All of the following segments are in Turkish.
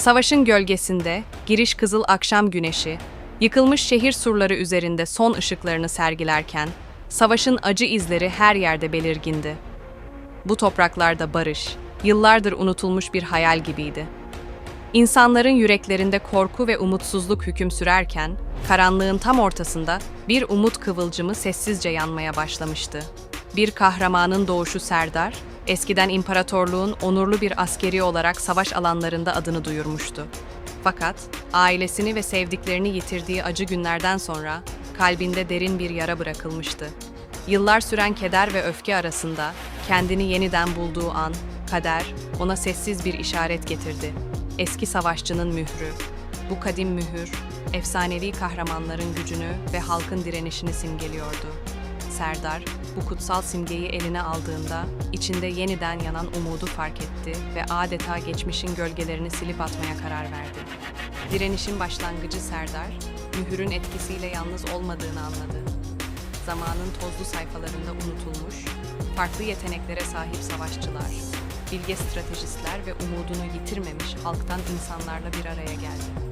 Savaşın gölgesinde, giriş kızıl akşam güneşi, yıkılmış şehir surları üzerinde son ışıklarını sergilerken, savaşın acı izleri her yerde belirgindi. Bu topraklarda barış, yıllardır unutulmuş bir hayal gibiydi. İnsanların yüreklerinde korku ve umutsuzluk hüküm sürerken, karanlığın tam ortasında bir umut kıvılcımı sessizce yanmaya başlamıştı. Bir kahramanın doğuşu Serdar, eskiden imparatorluğun onurlu bir askeri olarak savaş alanlarında adını duyurmuştu. Fakat ailesini ve sevdiklerini yitirdiği acı günlerden sonra kalbinde derin bir yara bırakılmıştı. Yıllar süren keder ve öfke arasında kendini yeniden bulduğu an, kader ona sessiz bir işaret getirdi. Eski savaşçının mührü. Bu kadim mühür, efsanevi kahramanların gücünü ve halkın direnişini simgeliyordu. Serdar, bu kutsal simgeyi eline aldığında içinde yeniden yanan umudu fark etti ve adeta geçmişin gölgelerini silip atmaya karar verdi. Direnişin başlangıcı Serdar, mühürün etkisiyle yalnız olmadığını anladı. Zamanın tozlu sayfalarında unutulmuş, farklı yeteneklere sahip savaşçılar, bilge stratejistler ve umudunu yitirmemiş halktan insanlarla bir araya geldi.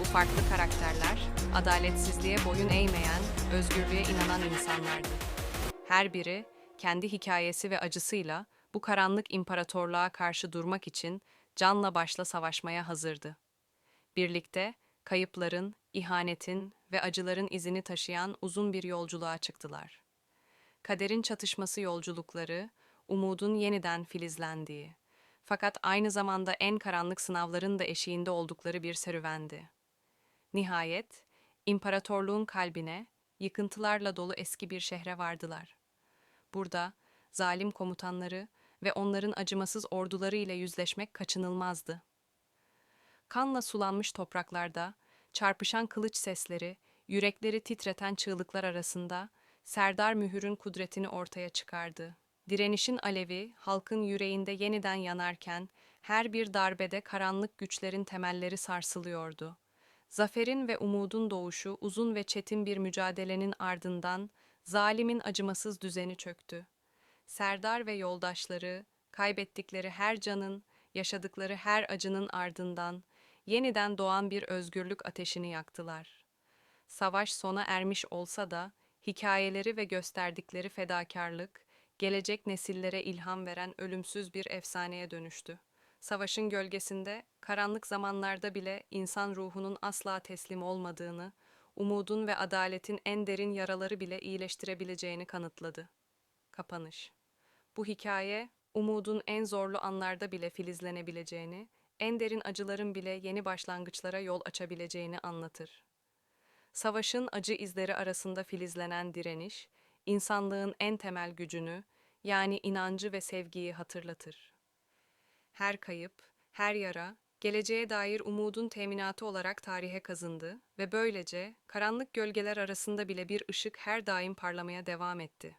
Bu farklı karakterler, adaletsizliğe boyun eğmeyen, özgürlüğe inanan insanlardı. Her biri, kendi hikayesi ve acısıyla bu karanlık imparatorluğa karşı durmak için canla başla savaşmaya hazırdı. Birlikte, kayıpların, ihanetin ve acıların izini taşıyan uzun bir yolculuğa çıktılar. Kaderin çatışması yolculukları, umudun yeniden filizlendiği, fakat aynı zamanda en karanlık sınavların da eşiğinde oldukları bir serüvendi. Nihayet, imparatorluğun kalbine, yıkıntılarla dolu eski bir şehre vardılar. Burada, zalim komutanları ve onların acımasız orduları ile yüzleşmek kaçınılmazdı. Kanla sulanmış topraklarda, çarpışan kılıç sesleri, yürekleri titreten çığlıklar arasında, Serdar Mühür'ün kudretini ortaya çıkardı. Direnişin alevi, halkın yüreğinde yeniden yanarken, her bir darbede karanlık güçlerin temelleri sarsılıyordu. Zaferin ve umudun doğuşu uzun ve çetin bir mücadelenin ardından zalimin acımasız düzeni çöktü. Serdar ve yoldaşları kaybettikleri her canın, yaşadıkları her acının ardından yeniden doğan bir özgürlük ateşini yaktılar. Savaş sona ermiş olsa da hikayeleri ve gösterdikleri fedakarlık gelecek nesillere ilham veren ölümsüz bir efsaneye dönüştü. Savaşın gölgesinde, karanlık zamanlarda bile insan ruhunun asla teslim olmadığını, umudun ve adaletin en derin yaraları bile iyileştirebileceğini kanıtladı. Kapanış. Bu hikaye, umudun en zorlu anlarda bile filizlenebileceğini, en derin acıların bile yeni başlangıçlara yol açabileceğini anlatır. Savaşın acı izleri arasında filizlenen direniş, insanlığın en temel gücünü, yani inancı ve sevgiyi hatırlatır. Her kayıp, her yara, geleceğe dair umudun teminatı olarak tarihe kazındı ve böylece karanlık gölgeler arasında bile bir ışık her daim parlamaya devam etti.